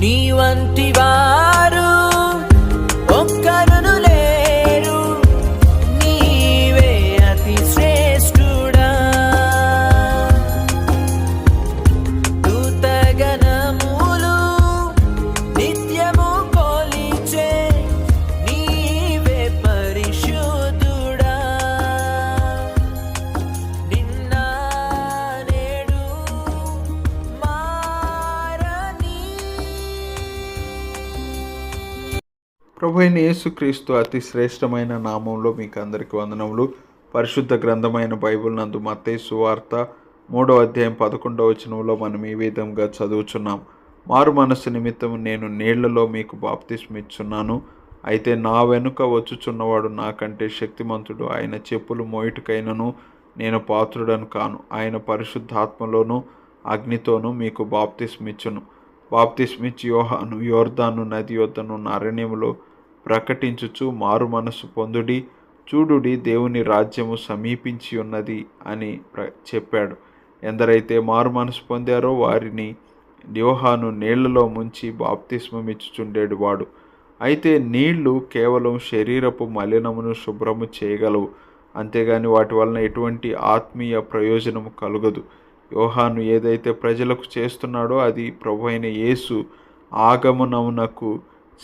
నీ వంటివా ప్రభు అయిన యేసుక్రీస్తు అతి శ్రేష్టమైన నామంలో మీకు అందరికీ వందనములు. పరిశుద్ధ గ్రంథమైన బైబిల్ నందు మత్తే సువార్త మూడో అధ్యాయం పదకొండవ వచనంలో మనం ఈ విధంగా చదువుచున్నాం. మారు మనస్సు నిమిత్తం నేను నీళ్ళలో మీకు బాప్తిస్మిచ్చున్నాను అయితే నా వెనుక వచ్చుచున్నవాడు నాకంటే శక్తిమంతుడు. ఆయన చెప్పులు మోయిటికైనను నేను పాత్రుడను కాను. ఆయన పరిశుద్ధాత్మలోను అగ్నితోనూ మీకు బాప్తిస్మిచ్చును బాప్తిస్మిచ్చి యోహాను యోర్ధాను నది యొద్దను అరణ్యములో ప్రకటించుచు మారు మనసు పొందుడి చూడుడి దేవుని రాజ్యము సమీపించి ఉన్నది అని ప్ర చెప్పాడు. ఎందరైతే మారు మనసు పొందారో వారిని యోహాను నీళ్ళలో ముంచి బాప్తిస్మమిచ్చుచుండేడు వాడు. అయితే నీళ్ళు కేవలం శరీరపు మలినమును శుభ్రము చేయగలవు. అంతేగాని వాటి వలన ఎటువంటి ఆత్మీయ ప్రయోజనము కలుగదు. యోహాను ఏదైతే ప్రజలకు చేస్తున్నాడో అది ప్రభు అయిన యేసు ఆగమనమునకు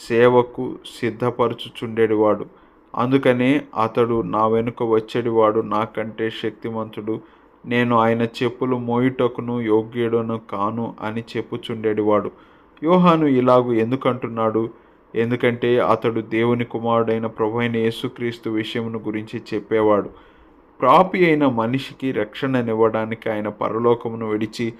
సేవకు సిద్ధపరచుచుండేటివాడు అందుకనే అతడు నా వెనుక వచ్చేటివాడు నాకంటే శక్తిమంతుడు. నేను ఆయన చెప్పులు మోయుటకును యోగ్యుడను కాను అని చెప్పుచుండేటివాడు యోహాను ఇలాగు ఎందుకంటున్నాడు? ఎందుకంటే అతడు దేవుని కుమారుడైన ప్రభు అయిన యేసుక్రీస్తు విషయమును గురించి చెప్పేవాడు. ప్రాపి అయిన మనిషికి రక్షణనివ్వడానికి ఆయన పరలోకమును విడిచి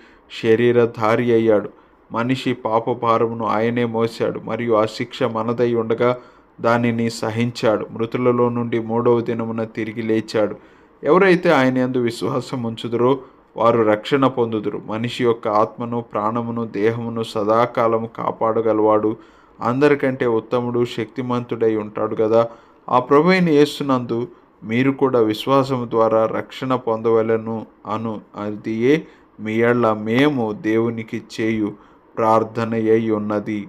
శరీరధారి అయ్యాడు. మనిషి పాపభారమును ఆయనే మోశాడు మరియు ఆ శిక్ష మనదై ఉండగా దానిని సహించాడు. మృతులలో నుండి మూడవ దినమున తిరిగి లేచాడు. ఎవరైతే ఆయన ఎందు విశ్వాసం ఉంచుదరో వారు రక్షణ పొందుదురు. మనిషి యొక్క ఆత్మను ప్రాణమును దేహమును సదాకాలము కాపాడగలవాడు. అందరికంటే ఉత్తముడు శక్తిమంతుడై ఉంటాడు కదా ఆ ప్రభు వేస్తున్నందు యేసునందు మీరు కూడా విశ్వాసం ద్వారా రక్షణ పొందవలను అను అదియే మీయళ్ళ మేము దేవునికి చేయు ప్రార్థన అయి ఉన్నది.